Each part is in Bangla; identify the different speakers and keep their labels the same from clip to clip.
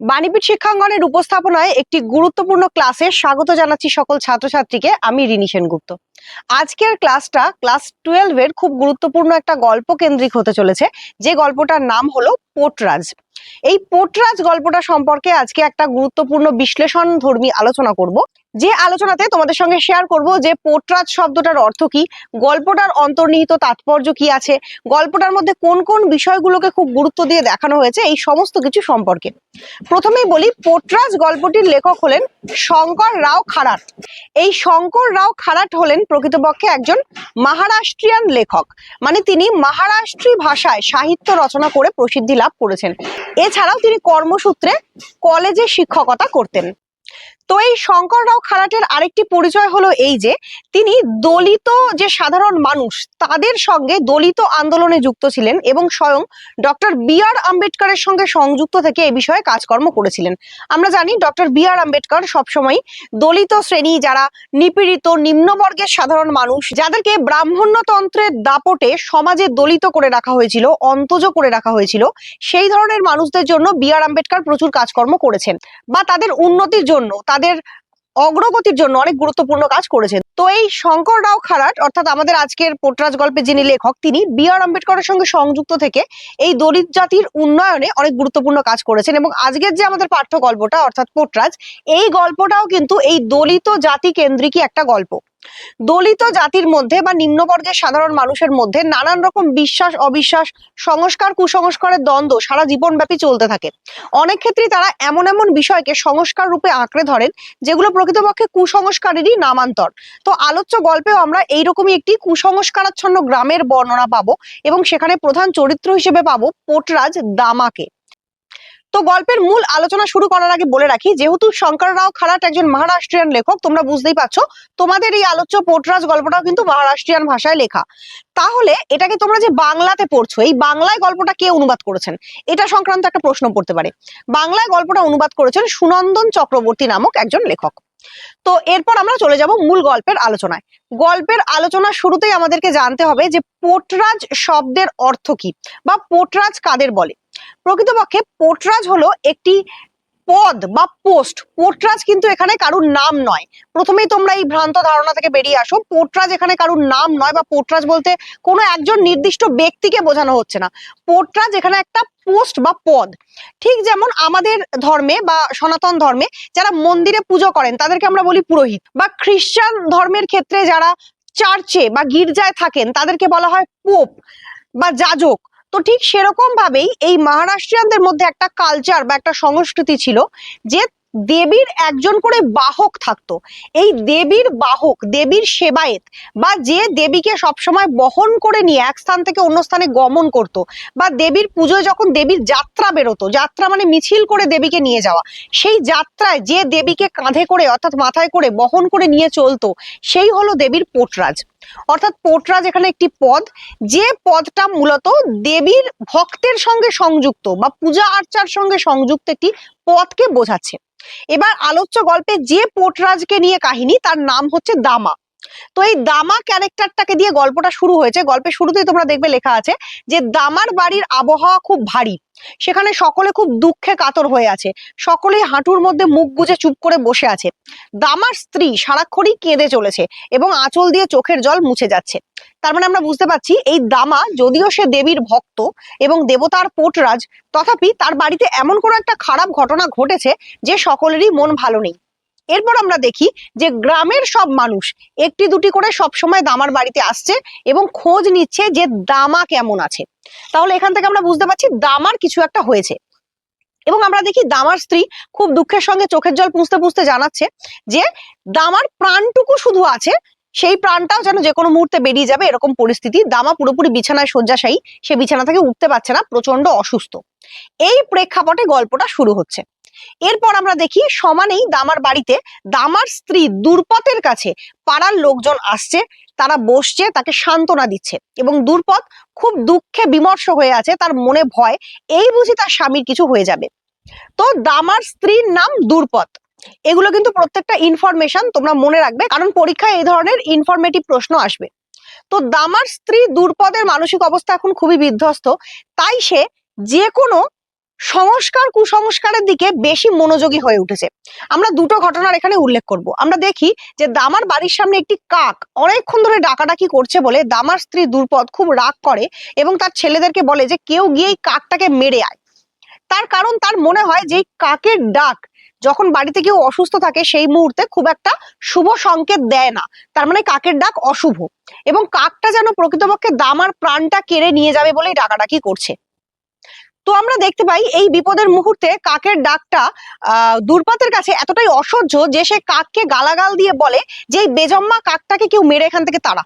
Speaker 1: বাণীপীঠ শিক্ষাঙ্গনের উপস্থাপনায় একটি গুরুত্বপূর্ণ ক্লাসে স্বাগত জানাচ্ছি সকল ছাত্রছাত্রীকে। আমি রিনি সেনগুপ্ত। আজকের ক্লাসটা ক্লাস টুয়েলভের খুব গুরুত্বপূর্ণ একটা গল্প কেন্দ্রিক হতে চলেছে। যে গল্পটার নাম হলো পোটরাজ। এই পোটরাজ গল্পটা সম্পর্কে আজকে একটা গুরুত্বপূর্ণ বিশ্লেষণ ধর্মী আলোচনা করব। যে আলোচনাতে তোমাদের সঙ্গে শেয়ার করব যে পোটরাজ শব্দটার অর্থ কি, গল্পটার অন্তর্নিহিত তাৎপর্য কি আছে, গল্পটার মধ্যে কোন কোন বিষয়গুলোকে খুব গুরুত্ব দিয়ে দেখানো হয়েছে, এই সমস্ত কিছু সম্পর্কে। প্রথমেই বলি, পোটরাজ গল্পটির লেখক হলেন শঙ্কর রাও খারাট। এই শঙ্কর রাও খারাট হলেন প্রকৃতপক্ষে একজন মহারাষ্ট্রিয়ান লেখক। মানে তিনি মহারাষ্ট্রী ভাষায় সাহিত্য রচনা করে প্রসিদ্ধি লাভ করেছেন। এছাড়াও তিনি কর্মসূত্রে কলেজে শিক্ষকতা করতেন। তো এই শঙ্কর রাও খারাটের আরেকটি পরিচয় হলো এই যে, তিনি দলিত যে সাধারণ মানুষ, তাদের সঙ্গে দলিত আন্দোলনে যুক্ত ছিলেন এবং স্বয়ং ডক্টর বি আর আম্বেদকরের সঙ্গে সংযুক্ত থেকে এই বিষয়ে কাজকর্ম করেছিলেন। আমরা জানি ডক্টর বি আর আম্বেদকর সবসময় দলিত শ্রেণি, যারা নিপীড়িত, নিম্নবর্গের সাধারণ মানুষ, যাদেরকে ব্রাহ্মণ্যতন্ত্রের দাপটে সমাজে দলিত করে রাখা হয়েছিল অন্তজ করে রাখা হয়েছিল, সেই ধরনের মানুষদের জন্য বি আর আম্বেদকর প্রচুর কাজকর্ম করেছেন। বা তাদের উন্নতির জন্য তাদের অগ্রগতির জন্য অনেক গুরুত্বপূর্ণ কাজ করেছেন। তো এই শঙ্কর রাও খারাট, অর্থাৎ আমাদের আজকের পোটরাজ গল্পে যিনি লেখক, তিনি বি আর আম্বেদকরের সঙ্গে সংযুক্ত থেকে এই দলিত জাতির উন্নয়নে অনেক গুরুত্বপূর্ণ কাজ করেছেন এবং আজকের যে আমাদের পাঠ্য গল্পটা, অর্থাৎ পোটরাজ, এই গল্পটাও কিন্তু এই দলিত জাতি কেন্দ্রিকই একটা গল্প। দলিত জাতির মধ্যে বা নিম্নবর্গের সাধারণ মানুষের মধ্যে নানান রকম বিশ্বাস, অবিশ্বাস, সংস্কার, কুসংস্কারের দ্বন্দ্ব সারা জীবনব্যাপী চলতে থাকে। অনেক ক্ষেত্রেই তারা এমন এমন বিষয়কে সংস্কার রূপে আঁকড়ে ধরেন, যেগুলো প্রকৃতপক্ষে কুসংস্কারেরই নামান্তর। তো আলোচ্য গল্পেও আমরা এইরকমই একটি কুসংস্কারাচ্ছন্ন গ্রামের বর্ণনা পাবো এবং সেখানে প্রধান চরিত্র হিসেবে পাবো পোটরাজ দামাকে। তো গল্পের মূল আলোচনা শুরু করার আগে বলে রাখি, যেহেতু শঙ্কর রাও খারাট একজন মহারাষ্ট্রিয়ান লেখক, তোমরা বুঝতেই পারছ, তোমাদের এই আলোচ্য পোটরাজ গল্পটাও কিন্তু মহারাষ্ট্রিয়ান ভাষায় লেখা। তাহলে এটাকে তোমরা যে বাংলাতে পড়ছো, এই বাংলায় গল্পটা কে অনুবাদ করেছেন? এটা সংক্রান্ত একটা প্রশ্ন পড়তে পারে। বাংলায় গল্পটা অনুবাদ করেছেন সুনন্দন চক্রবর্তী নামক একজন লেখক। তো এরপর আমরা চলে যাব মূল গল্পের আলোচনায়। গল্পের আলোচনা শুরুতেই আমাদেরকে জানতে হবে যে পোটরাজ শব্দের অর্থ কি, বা পোটরাজ কাদের বলে? প্রকৃতপক্ষে পোটরাজ হলো একটি পদ বা পোস্ট। পোটরাজ কিন্তু এখানে কারুর নাম নয়। প্রথমেই তোমরা এই ভ্রান্ত ধারণা থেকে বেরিয়ে আসো। পোটরাজ এখানে কারুর নাম নয় বা পোটরাজ বলতে কোনো একজন নির্দিষ্ট ব্যক্তিকে বোঝানো হচ্ছে না। পোটরাজ এখানে একটা পোস্ট বা পদ। ঠিক যেমন আমাদের ধর্মে বা সনাতন ধর্মে যারা মন্দিরে পুজো করেন, তাদেরকে আমরা বলি পুরোহিত। বা খ্রিস্টান ধর্মের ক্ষেত্রে যারা চার্চে বা গির্জায় থাকেন, তাদেরকে বলা হয় পোপ বা যাজক। তো ঠিক সেরকম ভাবেই এই মহারাষ্ট্রিয়ানদের মধ্যে একটা কালচার বা একটা সংস্কৃতি ছিল যে দেবীর একজন করে বাহক থাকতো। এই দেবীর বাহক, দেবীর সেবায়েত বা যে দেবীকে সবসময় বহন করে নিয়ে এক স্থান থেকে অন্য স্থানে গমন করত বা দেবীর পুজোয় যখন দেবীর যাত্রা বেরোতো, যাত্রা মানে মিছিল করে দেবীকে নিয়ে যাওয়া, সেই যাত্রায় যে দেবীকে কাঁধে করে অর্থাৎ মাথায় করে বহন করে নিয়ে চলতো, সেই হলো দেবীর পোটরাজ। অর্থাৎ পোটরাজ এখানে একটি পদ, যে পদটা মূলত দেবীর ভক্তের সঙ্গে সংযুক্ত বা পূজা আর্চার সঙ্গে সংযুক্ত একটি পদকে বোঝাচ্ছে। এবার আলোচ্য গল্পে যে পোটরাজকে নিয়ে কাহিনী, তার নাম হচ্ছে দামা। তো এই দামা ক্যারেক্টারটাকে দিয়ে গল্পটা শুরু হয়েছে। গল্পের শুরুতেই তোমরা দেখবে লেখা আছে যে, দামার বাড়ির আবহাওয়া খুব ভারী। সেখানে সকলে খুব দুঃখে কাতর হয়ে আছে। সকলেই হাঁটুর মধ্যে মুখ গুজে চুপ করে বসে আছে। দামার স্ত্রী সারাক্ষণই কেঁদে চলেছে এবং আঁচল দিয়ে চোখের জল মুছে যাচ্ছে। তার মানে আমরা বুঝতে পারছি, এই দামা যদিও সে দেবীর ভক্ত এবং দেবতার পোটরাজ, তথাপি তার বাড়িতে এমন কোনো একটা খারাপ ঘটনা ঘটেছে যে সকলেরই মন ভালো নেই। এরপর আমরা দেখি যে গ্রামের সব মানুষ একটি দুটি করে সব সময় দামার বাড়িতে আসছে এবং খোঁজ নিচ্ছে যে দামা কেমন আছে। তাহলে এখান থেকে আমরা বুঝতে পারছি দামার কিছু একটা হয়েছে। এবং আমরা দেখি দামার স্ত্রী খুব দুঃখের সঙ্গে চোখের জল পুঁছতে পুঁছতে জানাচ্ছে যে দামার প্রাণটুকু শুধু আছে, সেই প্রাণটাও যেন যে কোনো মুহূর্তে বেরিয়ে যাবে এরকম পরিস্থিতি। দামা পুরোপুরি বিছানায় শয্যাশায়ী। সে বিছানা থেকে উঠতে পারছে না প্রচণ্ড অসুস্থ। এই প্রেক্ষাপটে গল্পটা শুরু হচ্ছে। এরপর আমরা দেখি সমানেই দামার বাড়িতে দামার স্ত্রী দুর্পথের কাছে পাড়ার লোকজন আসছে, তারা বসছে, তাকে সান্ত্বনা দিচ্ছে এবং দুর্পথ খুব দুঃখে বিমর্ষ হয়ে আছে, তার মনে ভয়, এই বুঝি তার স্বামীর কিছু হয়ে যাবে। তো দামার স্ত্রীর নাম দুর্পথ। এগুলো কিন্তু প্রত্যেকটা ইনফরমেশন তোমরা মনে রাখবে, কারণ পরীক্ষায় এই ধরনের ইনফরমেটিভ প্রশ্ন আসবে। তো দামার স্ত্রী দুর্পদের মানসিক অবস্থা এখন খুবই বিধ্বস্ত, তাই সে যে কোনো সংস্কার, কুসংস্কারের দিকে বেশি মনোযোগী হয়ে উঠেছে। আমরা দুটো ঘটনার এখানে উল্লেখ করব। আমরা দেখি যে দামার বাড়ির সামনে একটি কাক অনেকক্ষণ ধরে ডাকাডাকি করছে বলে দামার স্ত্রী দুর্পদ খুব রাগ করে এবং তার ছেলেদেরকে বলে যে কেউ গিয়ে এই কাকটাকে মেরে আয়। তার কারণ তার মনে হয় যে কাকের ডাক যখন বাড়িতে কেউ অসুস্থ থাকে সেই মুহূর্তে খুব একটা শুভ সংকেত দেয় না। তার মানে কাকের ডাক অশুভ এবং কাকটা যেন প্রকৃতপক্ষে দামার প্রাণটা কেড়ে নিয়ে যাবে বলেই ডাকাডাকি করছে। তো আমরা দেখতে পাই এই বিপদের মুহূর্তে কাকের ডাকটা দুর্পাতের কাছে এতটাই অসহ্য যে সে কাককে গালাগাল দিয়ে বলে যে এই বেজম্মা কাকটাকে কেউ মেরে এখান থেকে তারা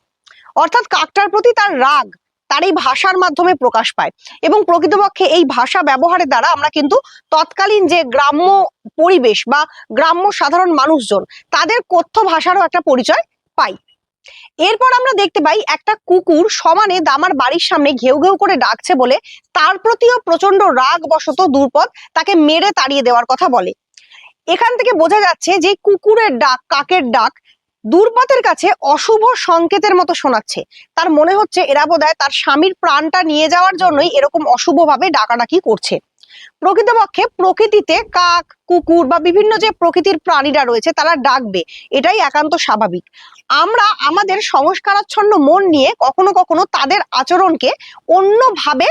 Speaker 1: অর্থাৎ কাকটার প্রতি তার রাগ, তার এই ভাষার মাধ্যমে প্রকাশ পায় এবং প্রকৃতপক্ষে এই ভাষা ব্যবহারের দ্বারা আমরা কিন্তু তৎকালীন যে গ্রাম্য পরিবেশ বা গ্রাম্য সাধারণ মানুষজন, তাদের কথ্য ভাষারও একটা পরিচয় পাই। এরপর আমরা দেখতে পাই একটা কুকুর সমানে দামার বাড়ির সামনে ঘেউ ঘেউ করে ডাকছে বলে তার প্রতিও প্রচণ্ড রাগ বশত দুর্পদ তাকে মেরে তাড়িয়ে দেওয়ার কথা বলে। এখান থেকে বোঝা যাচ্ছে যে কুকুরের ডাক, কাকের ডাক দুর্পতের কাছে অশুভ সংকেতের মতো শোনাচ্ছে। তার মনে হচ্ছে এরা বোধহয় তার স্বামীর প্রাণটা নিয়ে যাওয়ার জন্যই এরকম অশুভভাবে ডাকাডাকি করছে। প্রকৃতপক্ষে প্রকৃতিতে কাক, কুকুর বা বিভিন্ন যে প্রকৃতির প্রাণীরা রয়েছে তারা ডাকবে। এটাই একান্ত স্বাভাবিক। আমরা আমাদের সংস্কারাচ্ছন্ন মন নিয়ে কখনো কখনো তাদের আচরণকে অন্যভাবে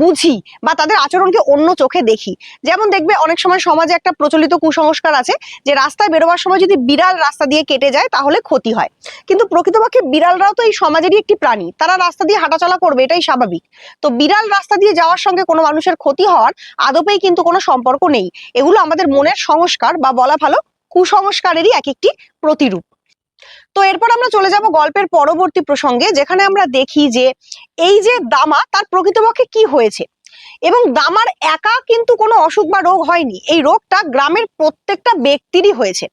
Speaker 1: বুঝি বা তাদের আচরণকে অন্য চোখে দেখি। যেমন দেখবে অনেক সময় সমাজে একটা প্রচলিত কুসংস্কার আছে যে, রাস্তায় বেরোবার সময় যদি বিড়াল রাস্তা দিয়ে কেটে যায়, তাহলে ক্ষতি হয়। কিন্তু প্রকৃতপক্ষে বিড়ালরাও তো এই সমাজেরই একটি প্রাণী। তারা রাস্তা দিয়ে হাঁটাচলা করবে, এটাই স্বাভাবিক। তো বিড়াল রাস্তা দিয়ে যাওয়ার সঙ্গে কোনো মানুষের ক্ষতি হওয়ার আদপেই কিন্তু কোনো সম্পর্ক নেই। এগুলো আমাদের মনের সংস্কার বা বলা ভালো কুসংস্কারেরই এক একটি প্রতিরূপ। তো এরপর আমরা চলে যাব গল্পের পরবর্তী প্রসঙ্গে, যেখানে আমরা দেখি যে এই যে দামা, তার প্রকৃতপক্ষে কি হয়েছে? এবং দামার একা কিন্তু কোনো অসুখ বা রোগ হয়নি। এই রোগটা গ্রামের প্রত্যেকটা ব্যক্তিরই হয়েছে।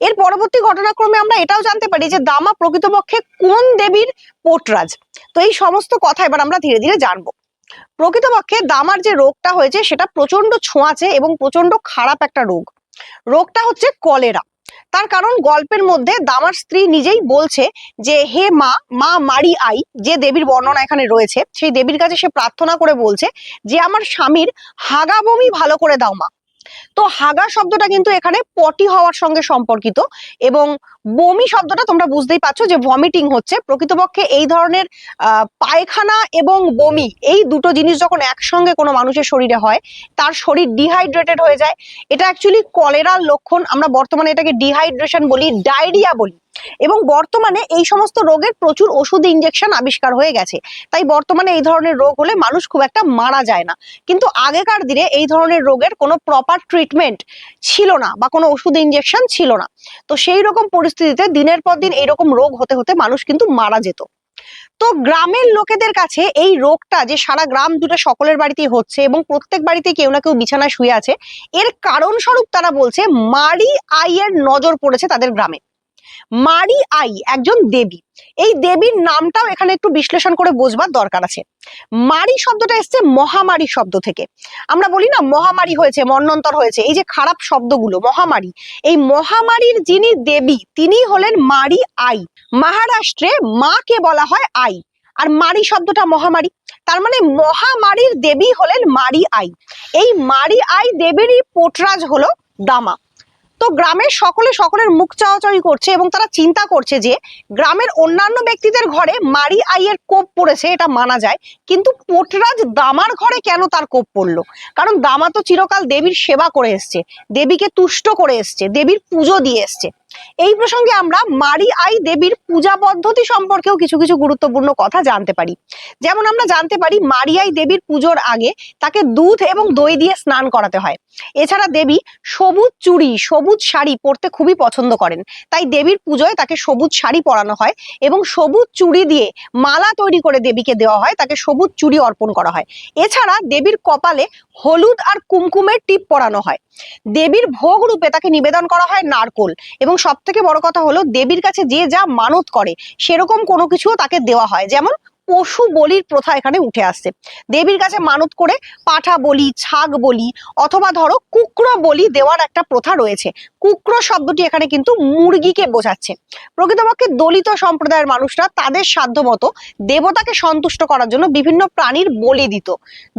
Speaker 1: এর পরবর্তী ঘটনাক্রমে আমরা এটাও জানতে পারি যে দামা প্রকৃতপক্ষে কোন দেবীর পোটরাজ। তো এই সমস্ত কথা এবার আমরা ধীরে ধীরে জানব। প্রকৃতপক্ষে দামার যে রোগটা হয়েছে, সেটা প্রচণ্ড ছোঁয়াচে এবং প্রচণ্ড খারাপ একটা রোগ। রোগটা হচ্ছে কলেরা। তার কারণ গল্পের মধ্যে দামার স্ত্রী নিজেই বলছে যে, হে মা মা মারি আই। যে দেবীর বর্ণনা এখানে রয়েছে, সেই দেবীর কাছে সে প্রার্থনা করে বলছে যে, আমার স্বামীর হাগা বমি ভালো করে দাও মা। তো হাগা শব্দটা কিন্তু এখানে পটি হওয়ার সঙ্গে সম্পর্কিত এবং বমি শব্দটা তোমরা বুঝতেই পারছ যে ভমিটিং হচ্ছে। প্রকৃতপক্ষে এই ধরনের পায়খানা এবং বমি এই দুটো জিনিস যখন একসঙ্গে কোনো মানুষের শরীরে হয়, তার শরীর ডিহাইড্রেটেড হয়ে যায়। এটা অ্যাকচুয়ালি কলেরার লক্ষণ। আমরা বর্তমানে এটাকে ডিহাইড্রেশন বলি ডায়রিয়া বলি। এবং বর্তমানে এই সমস্ত রোগের প্রচুর ওষুধ ইনজেকশন আবিষ্কার হয়ে গেছে। তাই বর্তমানে এই ধরনের রোগ হলে মানুষ খুব একটা মারা যায় না। কিন্তু আগেকার দিনে এই ধরনের রোগের কোনো প্রপার ট্রিটমেন্ট ছিল না বা কোনো ওষুধ ইনজেকশন ছিল না। তো সেই রকম পরিস্থিতিতে দিনের পর দিন এইরকম রোগ হতে হতে মানুষ কিন্তু মারা যেত। তো গ্রামের লোকেদের কাছে এই রোগটা যে সারা গ্রাম জুড়ে সকলের বাড়িতেই হচ্ছে এবং প্রত্যেক বাড়িতে কেউ না কেউ বিছানায় শুয়ে আছে, এর কারণ স্বরূপ তারা বলছে মারি আইয়ের নজর পড়েছে তাদের গ্রামে। মারি আই, একজন দেবী। এই দেবীর নামটাও এখানে একটু বিশ্লেষণ করে বোঝবার দরকার আছে। মারি শব্দটা এসছে মহামারী শব্দ থেকে। আমরা বলি না মহামারী হয়েছে, মন্নন্তর হয়েছে, এই যে খারাপ শব্দগুলো, মহামারী। এই মহামারীর যিনি দেবী তিনি হলেন মারি আই। মহারাষ্ট্রে মাকে বলা হয় আই। আর মারি শব্দটা মহামারী। তার মানে মহামারীর দেবী হলেন মারি আই। এই মারি আই দেবীরই পোটরাজ হলো দামা। তো গ্রামের সকলে সকলের মুখ চাওয়াচাওয়ি করছে এবং তারা চিন্তা করছে যে গ্রামের অন্যান্য ব্যক্তিদের ঘরে মারি আইয়ের কোপ পড়েছে, এটা মানা যায়। কিন্তু পোটরাজ দামার ঘরে কেন তার কোপ পড়ল? কারণ দামা তো চিরকাল দেবীর সেবা করে এসছে, দেবীকে তুষ্ট করে এসছে, দেবীর পুজো দিয়ে এসছে। এই প্রসঙ্গে আমরা মারি আই দেবীর পূজা পদ্ধতি সম্পর্কেও কিছু কিছু গুরুত্বপূর্ণ কথা জানতে পারি। যেমন আমরা জানতে পারি মারিয়াই দেবীর পুজোর আগে তাকে দুধ এবং দই দিয়ে স্নান করাতে হয়। এছাড়া দেবী সবুজ চুড়ি, সবুজ শাড়ি পরতে খুবই পছন্দ করেন। তাই দেবীর পুজোয় তাকে সবুজ শাড়ি পরানো হয় এবং সবুজ চুড়ি দিয়ে মালা তৈরি করে দেবীকে দেওয়া হয়, তাকে সবুজ চুড়ি অর্পণ করা হয়। এছাড়া দেবীর কপালে হলুদ আর কুমকুমের টিপ পরানো হয়। দেবীর ভোগ রূপে তাকে নিবেদন করা হয় নারকোল এবং সব থেকে বড় কথা হলো দেবীর কাছে যে যা মানত করে, সেরকম কোনো কিছুও তাকে দেওয়া হয়। যেমন পশু বলির প্রথা এখানে উঠে আসছে। দেবীর কাছে মানত করে পাঠা বলি, ছাগ বলি, অথবা ধরো কুকরো বলি দেওয়ার একটা প্রথা রয়েছে। কুকরো শব্দটি এখানে কিন্তু মুরগিকে বোঝাচ্ছে। প্রকৃতপক্ষে দলিত সম্প্রদায়ের মানুষরা তাদের সাধ্যমতো দেবতাকে সন্তুষ্ট করার জন্য বিভিন্ন প্রাণীর বলি দিত।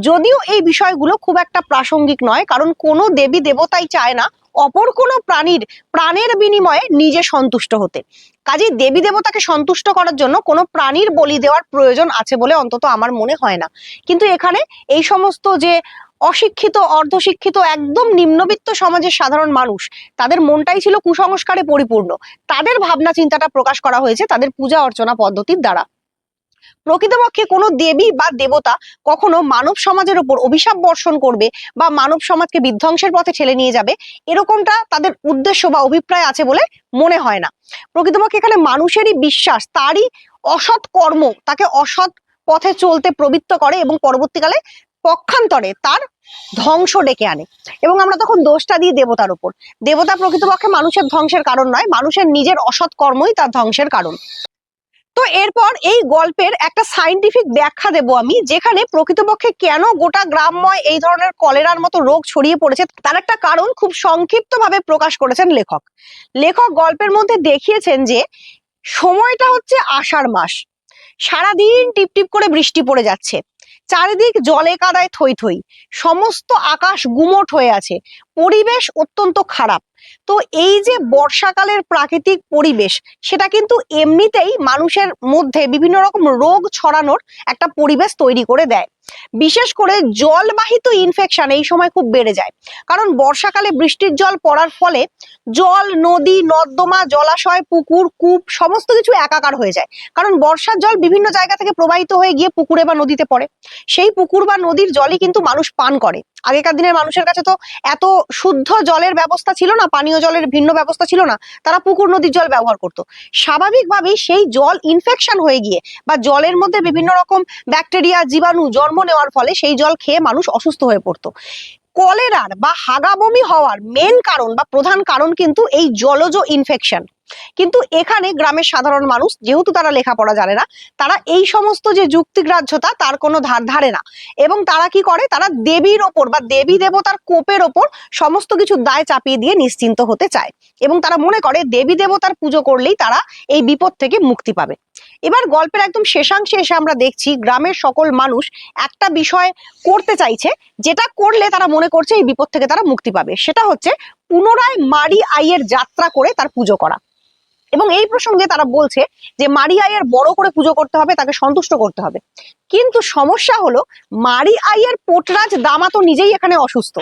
Speaker 1: যদিও এই বিষয়গুলো খুব একটা প্রাসঙ্গিক নয়, কারণ কোনো দেবী দেবতাই চায় না অপর কোনো প্রাণীর, প্রাণের বিনিময়ে নিজে সন্তুষ্ট হতে। কাজেই দেবী দেবতাকে সন্তুষ্ট করার জন্য কোনো প্রাণীর বলি দেওয়ার প্রয়োজন আছে বলে অন্তত আমার মনে হয় না। কিন্তু এখানে এই সমস্ত যে অশিক্ষিত, অর্ধশিক্ষিত, একদম নিম্নবিত্ত সমাজের সাধারণ মানুষ, তাদের মনটাই ছিল কুসংস্কারে পরিপূর্ণ। তাদের ভাবনা চিন্তাটা প্রকাশ করা হয়েছে তাদের পূজা অর্চনা পদ্ধতির দ্বারা। প্রকৃতপক্ষে কোনো দেবী বা দেবতা কখনো মানব সমাজের উপর অভিশাপ বর্ষণ করবে বা মানব সমাজকে বিধ্বংসের পথে ঠেলে নিয়ে যাবে, এরকমটা তাদের উদ্দেশ্য বা অভিপ্রায় আছে বলে মনে হয় না। প্রকৃতপক্ষে এখানে মানুষেরই বিশ্বাস, তারই অসৎ কর্ম তাকে অসৎ পথে চলতে প্রবৃত্ত করে এবং পরবর্তীকালে পক্ষান্তরে তার ধ্বংস ডেকে আনে। এবং আমরা তখন দোষটা দিই দেবতার উপর। দেবতা প্রকৃতপক্ষে মানুষের ধ্বংসের কারণ নয়, মানুষের নিজের অসৎ কর্মই তার ধ্বংসের কারণ। তো এরপর এই গল্পের একটা সাইন্টিফিক ব্যাখ্যা দেব আমি, যেখানে প্রকৃতপক্ষে কেন গোটা গ্রামময় এই ধরনের কলেরার মতো রোগ ছড়িয়ে পড়েছে, তার একটা কারণ খুব সংক্ষিপ্তভাবে প্রকাশ করেছেন লেখক। লেখক গল্পের মধ্যে দেখিয়েছেন যে, সময়টা হচ্ছে আষাঢ় মাস। সারাদিন টিপটিপ করে বৃষ্টি পড়ে যাচ্ছে। চারিদিক জলে কাদায় থই থই। সমস্ত আকাশ গুমট হয়ে আছে। পরিবেশ অত্যন্ত খারাপ। তো এই যে বর্ষাকালের প্রাকৃতিক পরিবেশ, সেটা কিন্তু এমনিতেই মানুষের মধ্যে বিভিন্ন রকম রোগ ছড়ানোর একটা পরিবেশ তৈরি করে দেয়। বিশেষ করে জলবাহিত ইনফেকশন এই সময় খুব বেড়ে যায়। কারণ বর্ষাকালে বৃষ্টির জল পড়ার ফলে জল, নদী, নর্দমা, জলাশয়, পুকুর, কূপ সমস্ত কিছু একাকার হয়ে যায়। কারণ বর্ষার জল বিভিন্ন জায়গা থেকে প্রবাহিত হয়ে গিয়ে পুকুরে বা নদীতে পড়ে। সেই পুকুর বা নদীর জলই কিন্তু মানুষ পান করে। আগেকার দিনের মানুষের কাছে তো এত শুদ্ধ জলের ব্যবস্থা ছিল না, পানীয় জলের ভিন্ন ব্যবস্থা ছিল না, তারা পুকুর নদীর জল ব্যবহার করতো। স্বাভাবিকভাবেই সেই জল ইনফেকশন হয়ে গিয়ে বা জলের মধ্যে বিভিন্ন রকম ব্যাকটেরিয়া জীবাণু জন্ম নেওয়ার ফলে সেই জল খেয়ে মানুষ অসুস্থ হয়ে পড়তো। কলেরার বা হাগাবমি হওয়ার মেন কারণ বা প্রধান কারণ কিন্তু এই জলজ ইনফেকশন কিন্তু এখানে গ্রামের সাধারণ মানুষ, যেহেতু তারা লেখাপড়া জানে না, তারা এই সমস্ত যে যুক্তিগ্রাহ্যতা তার কোনো ধার ধারে না। এবং তারা কি করে? তারা দেবীর ওপর বা দেবী দেবতার কোপের ওপর সমস্ত কিছু দায় চাপিয়ে দিয়ে নিশ্চিন্ত হতে চায়। এবং তারা মনে করে, দেবী দেবতার পুজো করলেই তারা এই বিপদ থেকে মুক্তি পাবে। এবার গল্পের একদম শেষাংশে এসে আমরা দেখছি, গ্রামের সকল মানুষ একটা বিষয় করতে চাইছে, যেটা করলে তারা মনে করছে এই বিপদ থেকে তারা মুক্তি পাবে। সেটা হচ্ছে, পুনরায় মারি আইয়ের যাত্রা করে তার পুজো করা। এবং এই প্রসঙ্গে তারা বলছে যে মারি আইয়ের বড় করে পুজো করতে হবে, তাকে সন্তুষ্ট করতে হবে। কিন্তু সমস্যা হলো মারি আইয়ের পোটরাজ দামা তো নিজেই এখানে অসুস্থ।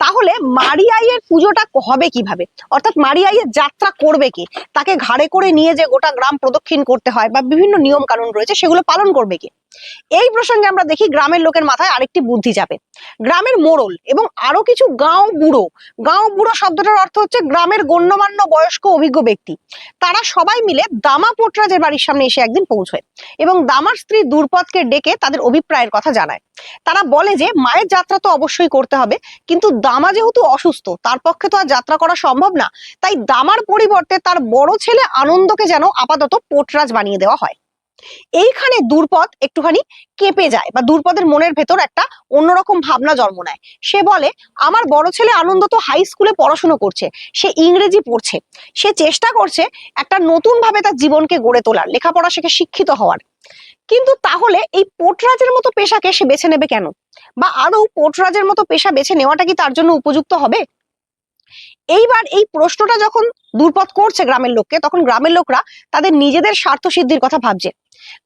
Speaker 1: তাহলে মারি আইয়ের পুজোটা হবে কীভাবে? অর্থাৎ মারি আইয়ের যাত্রা করবে কে? তাকে ঘাড়ে করে নিয়ে যে গোটা গ্রাম প্রদক্ষিণ করতে হয় বা বিভিন্ন নিয়ম কানুন রয়েছে, সেগুলো পালন করবে কি? এই প্রসঙ্গে আমরা দেখি গ্রামের লোকের মাথায় আরেকটি বুদ্ধি যাবে। গ্রামের মোড়ল এবং আরও কিছু গাঁও বুড়ো। গাঁও বুড়ো শব্দটার অর্থ হচ্ছে গ্রামের গণ্যমান্য বয়স্ক অভিজ্ঞ ব্যক্তি। তারা সবাই মিলে দামা পোটরাজের বাড়ির সামনে এসে একদিন পৌঁছয় এবং দামার স্ত্রী দুর্পদকে ডেকে তাদের অভিপ্রায়ের কথা জানায়। তারা বলে যে, মায়ের যাত্রা তো অবশ্যই করতে হবে, কিন্তু দামা যেহেতু অসুস্থ, তার পক্ষে তো আর যাত্রা করা সম্ভব না। তাই দামার পরিবর্তে তার বড় ছেলে আনন্দকে যেন আপাতত পোটরাজ বানিয়ে দেওয়া হয়। এইখানে দুর্পদ একটুখানি কেঁপে যায় বা দুর্পদের মনের ভেতর একটা অন্যরকম ভাবনা জন্ম নেয়। সে বলে, আমার বড় ছেলে আনন্দ তো হাই স্কুলে পড়াশুনো করছে, সে ইংরেজি পড়ছে, সে চেষ্টা করছে একটা নতুন ভাবে তার জীবনকে গড়ে তোলার, লেখাপড়া শিখে শিক্ষিত হওয়ার। কিন্তু তাহলে এই পোটরাজের মতো পেশাকে সে বেছে নেবে কেন? বা আরও পোটরাজের মতো পেশা বেছে নেওয়াটা কি তার জন্য উপযুক্ত হবে? এইবার এই প্রশ্নটা যখন দুর্পদ করছে গ্রামের লোককে, তখন গ্রামের লোকরা তাদের নিজেদের স্বার্থ সিদ্ধির কথা ভাবছে।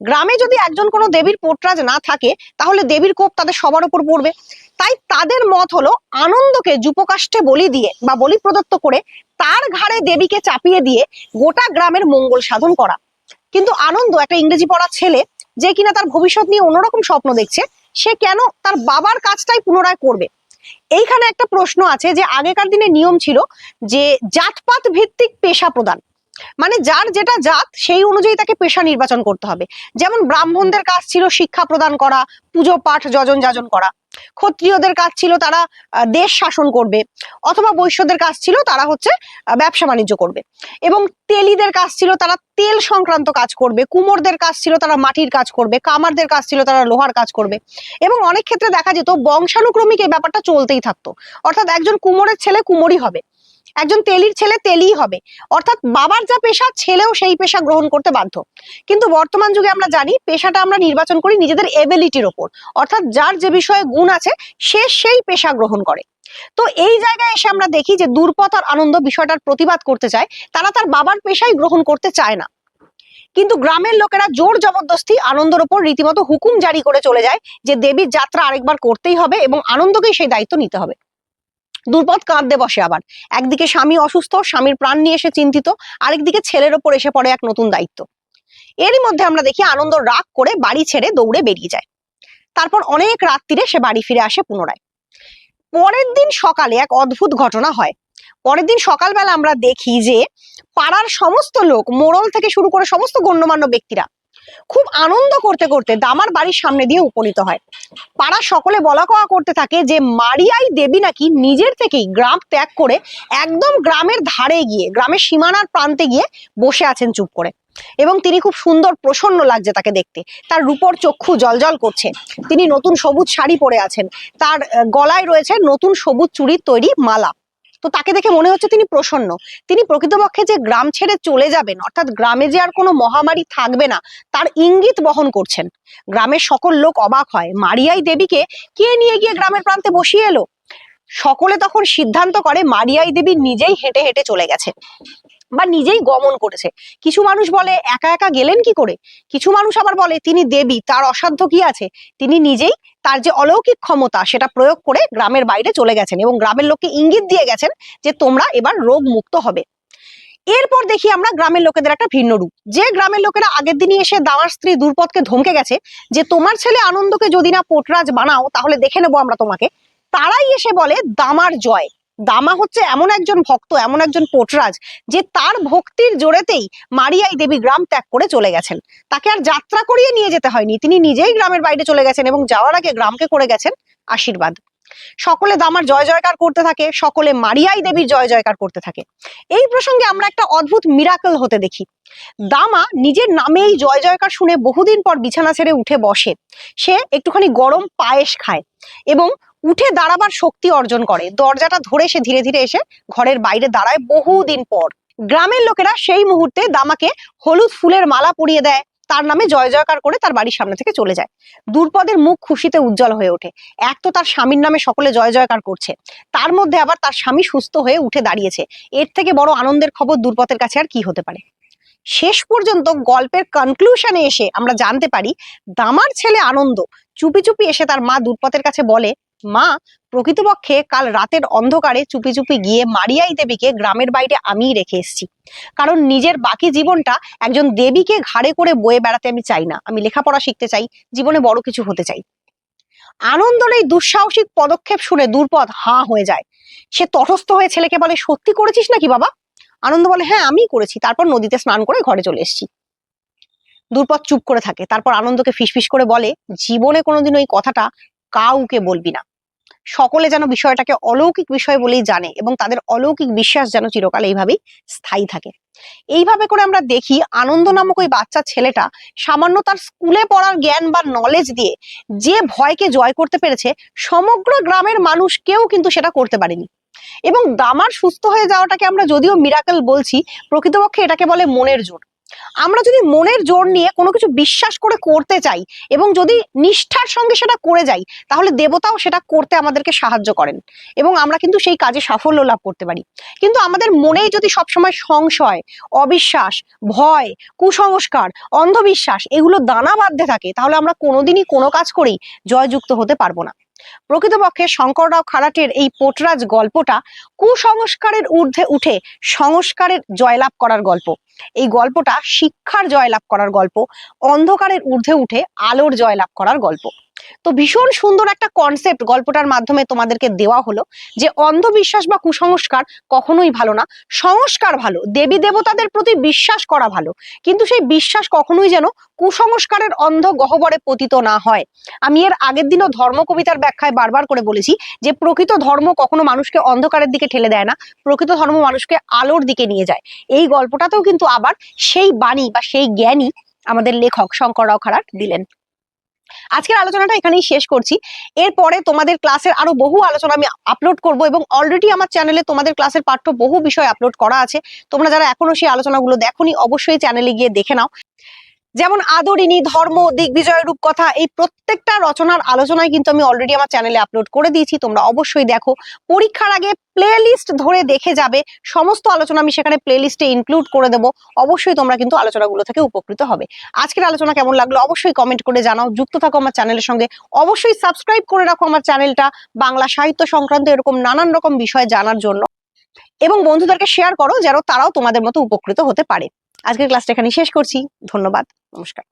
Speaker 1: গ্রামে যদি একজন কোনো দেবীর পোটরাজ না থাকে, তাহলে দেবীর কোপ তাদের সবার উপর পড়বে। তাই তাদের মত হলো আনন্দকে যুপকাষ্ঠে বলি দিয়ে বা বলি প্রদত্ত করে তার ঘাড়ে দেবীকে চাপিয়ে দিয়ে গোটা গ্রামের মঙ্গল সাধন করা। কিন্তু আনন্দ, একটা ইংরেজি পড়া ছেলে, যে কিনা তার ভবিষ্যৎ নিয়ে অন্যরকম স্বপ্ন দেখছে, সে কেন তার বাবার কাজটাই পুনরায় করবে? এইখানে একটা প্রশ্ন আছে যে আগেকার দিনে নিয়ম ছিল যে জাতপাত ভিত্তিক পেশা প্রদান। মানে যার যেটা জাত, সেই অনুযায়ী তাকে পেশা নির্বাচন করতে হবে। যেমন ব্রাহ্মণদের কাজ ছিল শিক্ষা প্রদান করা, পুজো, পাঠ, যজন যাজন করা। ক্ষত্রিয়দের কাজ ছিল তারা দেশ শাসন করবে। অথবা বৈশ্যদের কাজ ছিল তারা হচ্ছে ব্যবসা বাণিজ্য করবে। এবং তেলিদের কাজ ছিল তারা তেল সংক্রান্ত কাজ করবে, কুমোরদের কাজ ছিল তারা মাটির কাজ করবে, কামারদের কাজ ছিল তারা লোহার কাজ করবে। এবং অনেক ক্ষেত্রে দেখা যেত বংশানুক্রমিক এই ব্যাপারটা চলতেই থাকতো। অর্থাৎ একজন কুমোরের ছেলে কুমোরই হবে। একজন তেলির ছেলে তেলিই হবে। অর্থাৎ বাবার যা পেশা, ছেলেও সেই পেশা গ্রহণ করতে বাধ্য। কিন্তু বর্তমান যুগে আমরা জানি, পেশাটা আমরা নির্বাচন করি নিজেদের এবিলিটির ওপর। অর্থাৎ যার যে বিষয়ে গুণ আছে, সে সেই পেশা গ্রহণ করে। তো এই জায়গায় এসে আমরা দেখি যে দুর্পথ আর আনন্দ বিষয়টার প্রতিবাদ করতে চায়, তারা তার বাবার পেশাই গ্রহণ করতে চায় না। কিন্তু গ্রামের লোকেরা জোর জবরদস্তি আনন্দের ওপর রীতিমতো হুকুম জারি করে চলে যায় যে দেবীর যাত্রা আরেকবার করতেই হবে এবং আনন্দকেই সেই দায়িত্ব নিতে হবে। দুর্পদ কাঁদতে বসে আবার। একদিকে স্বামী অসুস্থ, স্বামীর প্রাণ নিয়ে এসে চিন্তিত, আরেকদিকে ছেলের ওপর এসে পড়ে এক নতুন দায়িত্ব। এরই মধ্যে আমরা দেখি আনন্দ রাগ করে বাড়ি ছেড়ে দৌড়ে বেরিয়ে যায়। তারপর অনেক রাত্রিরে সে বাড়ি ফিরে আসে পুনরায়। পরের দিন সকালে এক অদ্ভুত ঘটনা হয়। পরের দিন সকালবেলা আমরা দেখি যে পাড়ার সমস্ত লোক মোড়ল থেকে শুরু করে সমস্ত গণ্যমান্য ব্যক্তিরা খুব আনন্দ করতে করতে দামার বাড়ির সামনে দিয়ে উপনীত হয়। পাড়া সকলে বলা কওয়া করতে থাকে যে, মারিয়াই দেবী নাকি নিজের থেকেই গ্রাম ত্যাগ করে একদম গ্রামের ধারে গিয়ে, গ্রামের সীমানার প্রান্তে গিয়ে বসে আছেন চুপ করে। এবং তিনি খুব সুন্দর, প্রসন্ন লাগছে তাকে দেখতে। তার রূপর চক্ষু জলজল করছে। তিনি নতুন সবুজ শাড়ি পরে আছেন। তার গলায় রয়েছে নতুন সবুজ চুড়ির তৈরি মালা। তো তাকে দেখে মনে হচ্ছে তিনি প্রসন্ন। তিনি প্রকৃতপক্ষে যে গ্রাম ছেড়ে চলে যাবেন, অর্থাৎ গ্রামে যে আর কোনো মহামারী থাকবে না, তার ইঙ্গিত বহন করছেন। গ্রামের সকল লোক অবাক হয়। মারিয়াই দেবীকে কে নিয়ে গিয়ে গ্রামের প্রান্তে বসিয়ে এলো? সকলে তখন সিদ্ধান্ত করে মারিয়াই দেবী নিজেই হেঁটে হেঁটে চলে গেছে বা নিজেই গমন করেছে। কিছু মানুষ বলে, একা একা গেলেন কি করে? কিছু মানুষ আবার বলে, তিনি দেবী, তার অসাধ্য কি আছে? তিনি নিজেই তার যে অলৌকিক ক্ষমতা, সেটা প্রয়োগ করে গ্রামের বাইরে চলে গেছেন এবং গ্রামের লোককে ইঙ্গিত দিয়ে গেছেন যে তোমরা এবার রোগ মুক্ত হবে। এরপর দেখি আমরা গ্রামের লোকেদের একটা ভিন্ন রূপ। যে গ্রামের লোকেরা আগের দিনই এসে দামার স্ত্রী দুর্পদকে ধমকে গেছে যে, তোমার ছেলে আনন্দকে যদি না পোটরাজ বানাও, তাহলে দেখে নেব আমরা তোমাকে। তারাই এসে বলে, দামার জয়। দামা হচ্ছে এমন একজন ভক্ত, এমন একজন পোটরাজ, যে তার ভক্তির জোরেতেই মারিয়াই দেবী গ্রাম ত্যাগ করে চলে গেছেন। তাকে আর যাত্রা করিয়ে নিয়ে যেতে হয়নি। তিনি নিজেই গ্রামের বাইরে চলে গেছেন এবং যাওয়ার আগে গ্রামকে করে গেছেন আশীর্বাদ। সকলে দামার জয় জয়কার করতে থাকে, সকলে মারিয়াই দেবীর জয় জয়কার করতে থাকে। এই প্রসঙ্গে আমরা একটা অদ্ভুত মিরাকল হতে দেখি। দামা নিজের নামেই জয় জয়কার শুনে বহুদিন পর বিছানা ছেড়ে উঠে বসে। সে একটুখানি গরম পায়েস খায় এবং উঠে দাঁড়াবার শক্তি অর্জন করে। দরজাটা ধরে সে ধীরে ধীরে এসে ঘরের বাইরে দাঁড়ায় বহুদিন পর। গ্রামের লোকেরা সেই মুহূর্তে দামাকে হলুদ ফুলের মালা পরিয়ে দেয়। তার নামে জয় জয়কার করে তার বাড়ির সামনে থেকে চলে যায়। দুর্পদের মুখ খুশিতে উজ্জ্বল হয়ে ওঠে। এক তো তার স্বামীর নামে সকলে জয় জয়কার করছে। তার মধ্যে আবার তার স্বামী সুস্থ হয়ে উঠে দাঁড়িয়েছে। এর থেকে বড় আনন্দের খবর দুর্পদের কাছে আর কি হতে পারে? শেষ পর্যন্ত গল্পের কনক্লুশনে এসে আমরা জানতে পারি, দামার ছেলে আনন্দ চুপি চুপি এসে তার মা দুর্পতের কাছে বলে মা প্রকৃতপক্ষে কাল রাতের অন্ধকারে চুপি চুপি গিয়ে মারিয়াই দেবীকে গ্রামের বাইরে আমিই রেখে এসেছি। কারণ নিজের বাকি জীবনটা একজন দেবীকে ঘাড়ে করে বয়ে বেড়াতে আমি চাই না। আমি লেখাপড়া শিখতে চাই, জীবনে বড় কিছু হতে চাই। আনন্দর এই দুঃসাহসিক পদক্ষেপ শুনে দুর্পদ হাঁ হয়ে যায়। সে তটস্থ হয়ে ছেলেকে বলে, সত্যি করেছিস নাকি বাবা? আনন্দ বলে হ্যাঁ আমি করেছি। তারপর নদীতে স্নান করে ঘরে চলে এসেছি। দুর্পদ চুপ করে থাকে। তারপর আনন্দকে ফিসফিস করে বলে, জীবনে কোনোদিন ওই কথাটা কাউকে বলবি না। সকলে যেন বিষয়টাকে অলৌকিক বিষয় বলেই জানে এবং তাদের অলৌকিক বিশ্বাস যেন চিরকাল এইভাবেই স্থায়ী থাকে। এইভাবে করে আমরা দেখি আনন্দ নামক ওই বাচ্চা ছেলেটা সামান্য তার স্কুলে পড়ার জ্ঞান বা নলেজ দিয়ে যে ভয়কে জয় করতে পেরেছে সমগ্র গ্রামের মানুষ কেউ কিন্তু সেটা করতে পারেনি। এবং দামার সুস্থ হয়ে যাওয়াটাকে আমরা যদিও মিরাকেল বলছি, প্রকৃতপক্ষে এটাকে বলে মনের জোর। আমরা যদি মনের জোর নিয়ে কোনো কিছু বিশ্বাস করে করতে চাই এবং যদি নিষ্ঠার সঙ্গে সেটা করে যাই, তাহলে দেবতাও সেটা করতে আমাদেরকে সাহায্য করেন এবং আমরা কিন্তু সেই কাজে সাফল্য লাভ করতে পারি। কিন্তু আমাদের মনেই যদি সবসময় সংশয়, অবিশ্বাস, ভয়, কুসংস্কার, অন্ধবিশ্বাস এগুলো দানা বাঁধতে থাকে, তাহলে আমরা কোনোদিনই কোনো কাজ করেই জয়যুক্ত হতে পারব না। প্রকৃতপক্ষে শঙ্কররাও খারাটের এই পোটরাজ গল্পটা কুসংস্কারের ঊর্ধ্বে উঠে সংস্কারের জয়লাভ করার গল্প। এই গল্পটা শিক্ষার জয়লাভ করার গল্প, অন্ধকারের ঊর্ধ্বে উঠে আলোর জয়লাভ করার গল্প। তো ভীষণ সুন্দর একটা কনসেপ্ট গল্পটার মাধ্যমে তোমাদেরকে দেওয়া হলো যে অন্ধবিশ্বাস বা কুসংস্কার কখনোই ভালো না। সংস্কার ভালো, দেবী দেবতাদের প্রতি বিশ্বাস করা ভালো। কিন্তু সেই বিশ্বাস কখনোই যেন কুসংস্কারের অন্ধ গহ্বরে পতিত না হয়। আমি এর আগের দিনও ধর্ম কবিতার ব্যাখ্যায় বারবার করে বলেছি যে প্রকৃত ধর্ম কখনো মানুষকে অন্ধকারের দিকে ঠেলে দেয় না, প্রকৃত ধর্ম মানুষকে আলোর দিকে নিয়ে যায়। এই গল্পটাতেও কিন্তু আবার সেই বাণী বা সেই জ্ঞানই আমাদের লেখক শঙ্কর রাও দিলেন। আজকের আলোচনাটা এখানেই শেষ করছি। এরপরে তোমাদের ক্লাসের আরও বহু আলোচনা আমি আপলোড করব এবং অলরেডি আমার চ্যানেলে তোমাদের ক্লাসের পাঠ্য বহু বিষয় আপলোড করা আছে। তোমরা যারা এখনও সেই আলোচনাগুলো দেখোনি, অবশ্যই চ্যানেলে গিয়ে দেখে নাও। যেমন আদরিনী ধর্ম, দিগ্বিজয়, রূপকথা, এই প্রত্যেকটা রচনার আলোচনায় কিন্তু আমি অলরেডি আমার চ্যানেলে আপলোড করে দিয়েছি। তোমরা অবশ্যই দেখো। পরীক্ষার আগে প্লে লিস্ট ধরে দেখে যাবে। সমস্ত আলোচনা আমি সেখানে প্লে লিস্টে ইনক্লুড করে দেবো। অবশ্যই তোমরা কিন্তু আলোচনাগুলো থেকে উপকৃত হবে। আজকের আলোচনা কেমন লাগল অবশ্যই কমেন্ট করে জানাও। যুক্ত থাকো আমার চ্যানেলের সঙ্গে। অবশ্যই সাবস্ক্রাইব করে রাখো আমার চ্যানেলটা বাংলা সাহিত্য সংক্রান্ত এরকম নানান রকম বিষয় জানার জন্য। এবং বন্ধুদেরকে শেয়ার করো, যেন তারাও তোমাদের মতো উপকৃত হতে পারে। আজকের ক্লাসটা এখানে শেষ করছি। ধন্যবাদ। নমস্কার।